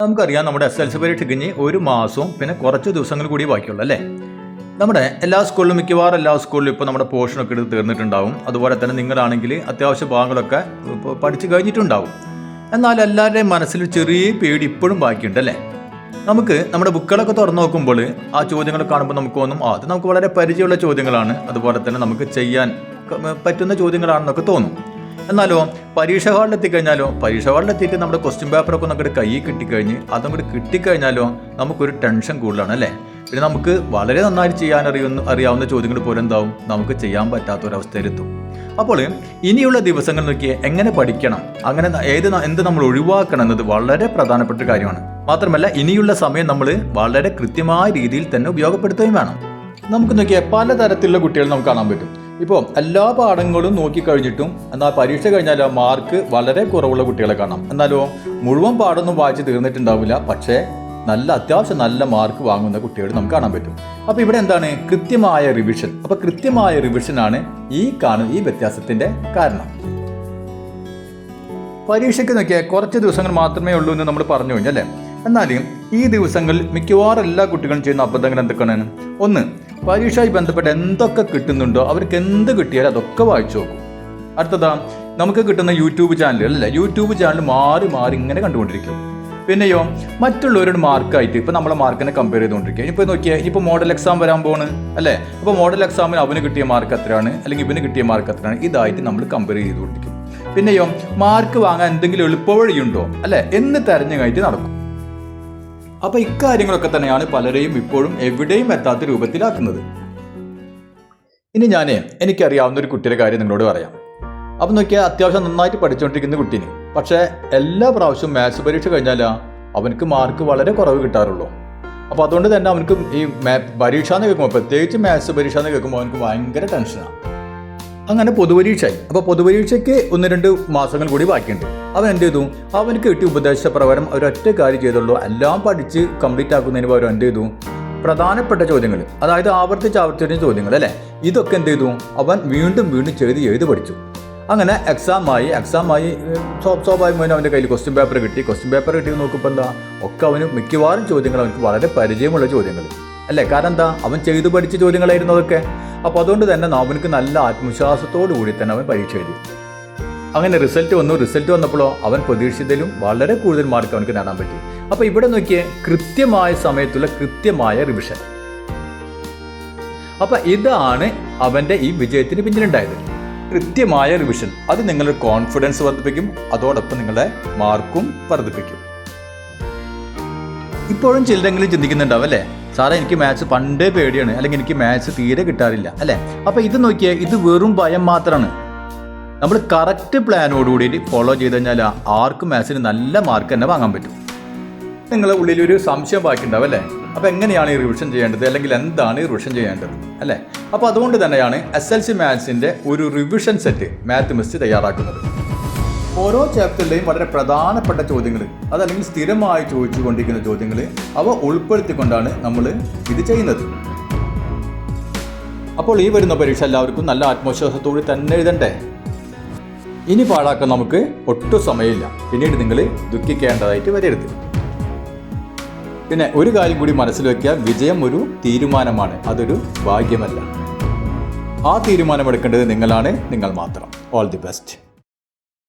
നമുക്കറിയാം നമ്മുടെ S L C പരീക്ഷ കഴിഞ്ഞ് ഒരു മാസവും പിന്നെ കുറച്ച് ദിവസങ്ങൾ കൂടി ബാക്കിയുള്ളൂ അല്ലേ? നമ്മുടെ എല്ലാ സ്കൂളിലും മിക്കവാറും എല്ലാ സ്കൂളിലും ഇപ്പോൾ നമ്മുടെ പോർഷനൊക്കെ എടുത്ത് തീർന്നിട്ടുണ്ടാവും. അതുപോലെ തന്നെ നിങ്ങളാണെങ്കിൽ അത്യാവശ്യ ഭാഗങ്ങളൊക്കെ പഠിച്ച് കഴിഞ്ഞിട്ടുണ്ടാവും. എന്നാൽ എല്ലാവരുടെയും മനസ്സിൽ ചെറിയ പേടി ഇപ്പോഴും ബാക്കിയുണ്ട് അല്ലേ? നമുക്ക് നമ്മുടെ ബുക്കുകളൊക്കെ തുറന്നു നോക്കുമ്പോൾ ആ ചോദ്യങ്ങൾ കാണുമ്പോൾ നമുക്ക് തോന്നും അത് നമുക്ക് വളരെ പരിചയമുള്ള ചോദ്യങ്ങളാണ്. അതുപോലെ തന്നെ നമുക്ക് ചെയ്യാൻ പറ്റുന്ന ചോദ്യങ്ങളാണെന്നൊക്കെ തോന്നും. എന്നാലോ പരീക്ഷ ഹാളിൽ എത്തിക്കഴിഞ്ഞാലോ പരീക്ഷ ഹാളിൽ എത്തിയിട്ട് നമ്മുടെ ക്വസ്റ്റ്യൻ പേപ്പറൊക്കെ നമുക്ക് കയ്യിൽ കിട്ടിക്കഴിഞ്ഞ് അതങ്ങോട്ട് കിട്ടിക്കഴിഞ്ഞാലോ നമുക്കൊരു ടെൻഷൻ കൂടുതലാണ് അല്ലേ? പിന്നെ നമുക്ക് വളരെ നന്നായി ചെയ്യാൻ അറിയുന്ന അറിയാവുന്ന ചോദ്യങ്ങൾ പോലും എന്താവും? നമുക്ക് ചെയ്യാൻ പറ്റാത്ത ഒരവസ്ഥയിലെത്തും അപ്പോൾ ഇനിയുള്ള ദിവസങ്ങൾ നോക്കിയാൽ എങ്ങനെ പഠിക്കണം? അങ്ങനെ ഏത് എന്ത് നമ്മൾ ഒഴിവാക്കണം എന്നത് വളരെ പ്രധാനപ്പെട്ട കാര്യമാണ്. മാത്രമല്ല ഇനിയുള്ള സമയം നമ്മൾ വളരെ കൃത്യമായ രീതിയിൽ തന്നെ ഉപയോഗപ്പെടുത്തുകയും വേണം. നമുക്ക് നോക്കിയാൽ പലതരത്തിലുള്ള കുട്ടികൾ നമുക്ക് കാണാൻ പറ്റും. ഇപ്പോൾ എല്ലാ പാഠങ്ങളും നോക്കിക്കഴിഞ്ഞിട്ടും എന്നാൽ പരീക്ഷ കഴിഞ്ഞാൽ മാർക്ക് വളരെ കുറവുള്ള കുട്ടികളെ കാണാം. എന്നാലോ മുഴുവൻ പാഠമൊന്നും വായിച്ച് തീർന്നിട്ടുണ്ടാവില്ല. പക്ഷേ നല്ല അത്യാവശ്യം നല്ല മാർക്ക് വാങ്ങുന്ന കുട്ടികൾ നമുക്ക് കാണാൻ പറ്റും. അപ്പോൾ ഇവിടെ എന്താണ്? കൃത്യമായ റിവിഷൻ അപ്പോൾ കൃത്യമായ റിവിഷനാണ് ഈ കാണുന്ന ഈ വ്യത്യാസത്തിന്റെ കാരണം. പരീക്ഷയ്ക്ക് നോക്കിയാൽ കുറച്ച് ദിവസങ്ങൾ മാത്രമേ ഉള്ളൂ എന്ന് നമ്മൾ പറഞ്ഞു കഴിഞ്ഞാൽ അല്ലേ? എന്നാലും ഈ ദിവസങ്ങളിൽ മിക്കവാറും എല്ലാ കുട്ടികളും ചെയ്യുന്ന അബദ്ധങ്ങൾ എന്തൊക്കെയാണ്? ഒന്ന് പരീക്ഷയുമായി ബന്ധപ്പെട്ട് എന്തൊക്കെ കിട്ടുന്നുണ്ടോ അവർക്ക് എന്ത് കിട്ടിയാലും അതൊക്കെ വായിച്ചു നോക്കും. അടുത്തതാ നമുക്ക് കിട്ടുന്ന യൂട്യൂബ് ചാനലുകൾ അല്ലേ? യൂട്യൂബ് ചാനൽ മാറി മാറി ഇങ്ങനെ കണ്ടുകൊണ്ടിരിക്കും. പിന്നെയോ മറ്റുള്ളവരുടെ മാർക്കായിട്ട് ഇപ്പം നമ്മളെ മാർക്കിനെ കമ്പയർ ചെയ്തുകൊണ്ടിരിക്കുക. ഇപ്പോൾ നോക്കിയാൽ ഇപ്പോൾ മോഡൽ എക്സാം വരാൻ പോണ് അല്ലേ? അപ്പോൾ മോഡൽ എക്സാമിന് അവന് കിട്ടിയ മാർക്ക് എത്രയാണ്? അല്ലെങ്കിൽ ഇവന് കിട്ടിയ മാർക്ക് എത്രയാണ്? ഇതായിട്ട് നമ്മൾ കമ്പയർ ചെയ്തുകൊണ്ടിരിക്കും. പിന്നെയോ മാർക്ക് വാങ്ങാൻ എന്തെങ്കിലും എളുപ്പവഴിയുണ്ടോ? അല്ലേ? എന്ന് തെരഞ്ഞു കഴിഞ്ഞിട്ട് നടക്കും. അപ്പൊ ഇക്കാര്യങ്ങളൊക്കെ തന്നെയാണ് പലരെയും ഇപ്പോഴും എവിടെയും എത്താത്ത രൂപത്തിലാക്കുന്നത്. ഇനി ഞാൻ എനിക്കറിയാവുന്ന ഒരു കുട്ടിയുടെ കാര്യം നിങ്ങളോട് പറയാം. അപ്പം നോക്കിയാൽ അത്യാവശ്യം നന്നായിട്ട് പഠിച്ചുകൊണ്ടിരിക്കുന്ന കുട്ടീന്. പക്ഷേ എല്ലാ പ്രാവശ്യവും മാത്സ് പരീക്ഷ കഴിഞ്ഞാൽ അവനക്ക് മാർക്ക് വളരെ കുറവ് കിട്ടാറുള്ളൂ. അപ്പോൾ അതുകൊണ്ട് തന്നെ അവനക്ക് ഈ പരീക്ഷ എന്ന് കേൾക്കുമ്പോൾ പ്രത്യേകിച്ച് മാത്സ് പരീക്ഷ എന്ന് കേൾക്കുമ്പോൾ അവനക്ക് ഭയങ്കര ടെൻഷനാണ് അങ്ങനെ പൊതുപരീക്ഷയായി. അപ്പോൾ പൊതുപരീക്ഷയ്ക്ക് ഒന്ന് രണ്ട് മാസങ്ങൾ കൂടി ബാക്കിയുണ്ട്. അവൻ എന്ത് ചെയ്തു? അവനക്ക് കിട്ടിയ ഉപദേശപ്രകാരം ഒരൊറ്റ കാര്യം ചെയ്തുള്ളൂ. എല്ലാം പഠിച്ച് കംപ്ലീറ്റ് ആക്കുന്നതിന് പകരം എന്ത് ചെയ്തു? പ്രധാനപ്പെട്ട ചോദ്യങ്ങൾ അതായത് ആവർത്തിച്ച് ആവർത്തിച്ച ചോദ്യങ്ങൾ അല്ലേ? ഇതൊക്കെ എന്ത് ചെയ്തു? അവൻ വീണ്ടും വീണ്ടും ചെയ്ത് എഴുതി പഠിച്ചു. അങ്ങനെ എക്സാമായി എക്സാമായി സ്വാഭാവികമായും അവന്റെ കയ്യിൽ ക്വസ്റ്റ്യൻ പേപ്പർ കിട്ടി. ക്വസ്റ്റ്യൻ പേപ്പർ കിട്ടി നോക്കുമ്പോൾ എന്താ? ഒക്കെ അവന് മിക്കവാറും ചോദ്യങ്ങൾ അവനക്ക് വളരെ പരിചയമുള്ള ചോദ്യങ്ങൾ. അല്ലേ? കാരണം എന്താ? അവൻ ചെയ്തു പഠിച്ച ചോദ്യങ്ങളായിരുന്നു അതൊക്കെ. അപ്പോൾ അതുകൊണ്ട് തന്നെ അവനക്ക് നല്ല ആത്മവിശ്വാസത്തോടു കൂടി തന്നെ അവൻ പരീക്ഷ എഴുതി. അങ്ങനെ റിസൾട്ട് വന്നു. റിസൾട്ട് വന്നപ്പോഴോ അവൻ പ്രതീക്ഷിച്ചതിലും വളരെ കൂടുതൽ മാർക്ക് അവനക്ക് നേടാൻ പറ്റി. അപ്പോൾ ഇവിടെ നോക്കിയേ കൃത്യമായ സമയത്തുള്ള കൃത്യമായ റിവിഷൻ അപ്പോൾ ഇതാണ് അവന്റെ ഈ വിജയത്തിന് പിന്നിലുണ്ടായത്. കൃത്യമായ റിവിഷൻ അത് നിങ്ങളുടെ കോൺഫിഡൻസ് വർദ്ധിപ്പിക്കും. അതോടൊപ്പം നിങ്ങളുടെ മാർക്കും വർദ്ധിപ്പിക്കും. ഇപ്പോഴും ചിലരെങ്കിലും ചിന്തിക്കുന്നുണ്ടാവും അല്ലേ? സാറേ എനിക്ക് മാത്സ് പണ്ടേ പേടിയാണ്. അല്ലെങ്കിൽ എനിക്ക് മാത്സ് തീരെ കിട്ടാറില്ല അല്ലേ? അപ്പോൾ ഇത് നോക്കിയാൽ ഇത് വെറും ഭയം മാത്രമാണ് നമ്മൾ കറക്റ്റ് പ്ലാനോടുകൂടി ഫോളോ ചെയ്ത് കഴിഞ്ഞാൽ ആർക്കും മാത്സിന് നല്ല മാർക്ക് തന്നെ വാങ്ങാൻ പറ്റും. നിങ്ങളുടെ ഉള്ളിൽ ഒരു സംശയം ബാക്കിയുണ്ടാവും അല്ലേ? അപ്പോൾ എങ്ങനെയാണ് ഈ റിവിഷൻ ചെയ്യേണ്ടത്? അല്ലെങ്കിൽ എന്താണ് ഈ റിവിഷൻ ചെയ്യേണ്ടത്? അല്ലേ? അപ്പോൾ അതുകൊണ്ട് തന്നെയാണ് എസ് എൽ സി മാത്സിന്റെ ഒരു റിവിഷൻ സെറ്റ് മാത്തമിസ്റ്റ് തയ്യാറാക്കുന്നത്. ഓരോ ചാപ്റ്ററിലെയും വളരെ പ്രധാനപ്പെട്ട ചോദ്യങ്ങൾ അതല്ലെങ്കിൽ സ്ഥിരമായി ചോദിച്ചു കൊണ്ടിരിക്കുന്ന ചോദ്യങ്ങൾ അവ ഉൾപ്പെടുത്തിക്കൊണ്ടാണ് നമ്മൾ ഇത് ചെയ്യുന്നത്. അപ്പോൾ ഈ വരുന്ന പരീക്ഷ എല്ലാവർക്കും നല്ല ആത്മവിശ്വാസത്തോടെ തന്നെ എഴുതണ്ടേ? ഇനി പാഴാക്കാൻ നമുക്ക് ഒട്ടും സമയമില്ല. പിന്നീട് നിങ്ങൾ ദുഃഖിക്കേണ്ടതായിട്ട് വരരുത്. പിന്നെ ഒരു കാര്യം കൂടി മനസ്സിൽ വയ്ക്കുക വിജയം ഒരു തീരുമാനമാണ് അതൊരു ഭാഗ്യമല്ല. ആ തീരുമാനമെടുക്കേണ്ടത് നിങ്ങളാണ് നിങ്ങൾ മാത്രം. All the best